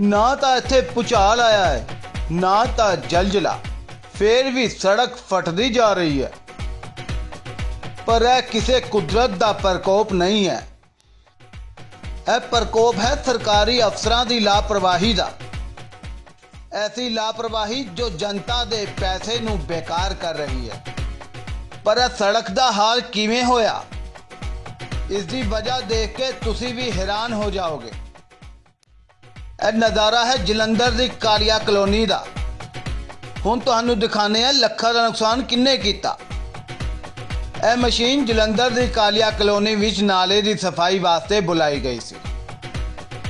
ਨਾ ਤਾਂ ਇੱਥੇ ਪੁਚਾਲ ਆਇਆ ਹੈ, ਨਾ ਤਾਂ ਜਲਜਲਾ ਫੇਰ ਵੀ ਸੜਕ ਫਟਦੀ ਜਾ ਰਹੀ ਹੈ। ਪਰ ਇਹ ਕਿਸੇ ਕੁਦਰਤ ਦਾ ਪ੍ਰਕੋਪ ਨਹੀਂ ਹੈ। ਇਹ ਪ੍ਰਕੋਪ ਹੈ ਸਰਕਾਰੀ ਅਫਸਰਾਂ ਦੀ ਲਾਪਰਵਾਹੀ ਦਾ। ਐਸੀ ਲਾਪਰਵਾਹੀ ਜੋ ਜਨਤਾ ਦੇ ਪੈਸੇ ਨੂੰ ਬੇਕਾਰ ਕਰ ਰਹੀ ਹੈ। ਪਰ ਇਹ ਸੜਕ ਦਾ ਹਾਲ ਕਿਵੇਂ ਹੋਇਆ? ਇਸ ਦੀ ਵਜ੍ਹਾ ਦੇਖ ਕੇ ਤੁਸੀਂ ਵੀ ਹੈਰਾਨ ਹੋ ਜਾਓਗੇ। ਇਹ ਨਜ਼ਾਰਾ ਹੈ ਜਲੰਧਰ ਦੀ ਕਾਲੀਆ ਕਲੋਨੀ ਦਾ। ਹੁਣ ਤੁਹਾਨੂੰ ਦਿਖਾਣੇ ਆ ਲੱਖਾਂ ਦਾ ਨੁਕਸਾਨ ਕਿੰਨੇ ਕੀਤਾ। ਇਹ ਮਸ਼ੀਨ ਜਲੰਧਰ ਦੀ ਕਾਲੀਆ ਕਲੋਨੀ ਵਿੱਚ ਨਾਲੇ ਦੀ ਸਫ਼ਾਈ ਵਾਸਤੇ ਬੁਲਾਈ ਗਈ ਸੀ।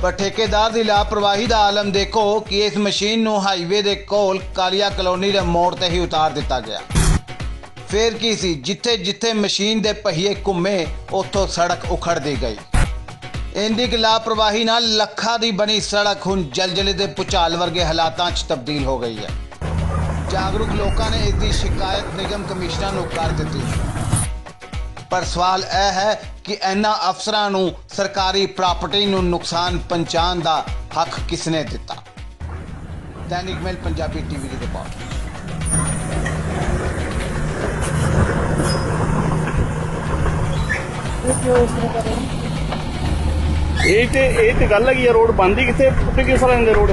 ਪਰ ਠੇਕੇਦਾਰ ਦੀ ਲਾਪਰਵਾਹੀ ਦਾ ਆਲਮ ਦੇਖੋ ਕਿ ਇਸ ਮਸ਼ੀਨ ਨੂੰ ਹਾਈਵੇ ਦੇ ਕੋਲ ਕਾਲੀਆ ਕਲੋਨੀ ਦੇ ਮੋੜ ਤੇ ਹੀ ਉਤਾਰ ਦਿੱਤਾ ਗਿਆ। ਫੇਰ ਕੀ ਸੀ? ਜਿੱਥੇ ਜਿੱਥੇ ਮਸ਼ੀਨ ਦੇ ਪਹੀਏ ਘੁੰਮੇ, ਉੱਥੋਂ ਸੜਕ ਉਖੜਦੀ ਗਈ। ਇੰਦੀ ਕਿ ਲਾਪਰਵਾਹੀ ਨਾਲ ਲੱਖਾਂ ਦੀ ਬਣੀ ਸੜਕ ਹੁਣ ਜਲਜਲੇ ਦੇ ਪੁਚਾਲ ਵਰਗੇ ਹਾਲਾਤਾਂ 'ਚ ਤਬਦੀਲ ਹੋ ਗਈ ਹੈ। ਜਾਗਰੂਕ ਲੋਕਾਂ ਨੇ ਇਸ ਦੀ ਸ਼ਿਕਾਇਤ ਨਿਗਮ ਕਮਿਸ਼ਨਰ ਨੂੰ ਕਰ ਦਿੱਤੀ। ਪਰ ਸਵਾਲ ਇਹ ਹੈ ਕਿ ਇਹਨਾਂ ਅਫਸਰਾਂ ਨੂੰ ਸਰਕਾਰੀ ਪ੍ਰਾਪਰਟੀ ਨੂੰ ਨੁਕਸਾਨ ਪਹੁੰਚਾਉਣ ਦਾ ਹੱਕ ਕਿਸਨੇ ਦਿੱਤਾ? ਦੈਨਿਕ ਮੇਲ, ਪੰਜਾਬੀ ਟੀਵੀ ਦੀ ਰਿਪੋਰਟ। ਇਹ ਤੇ ਇਹ ਤੇ ਗੱਲ ਹੈਗੀ ਆ, ਰੋਡ ਬੰਦ ਹੀ ਕਿੱਥੇ ਟੁੱਟ ਕਿਸ ਤਰ੍ਹਾਂ ਦੇ ਰੋਡ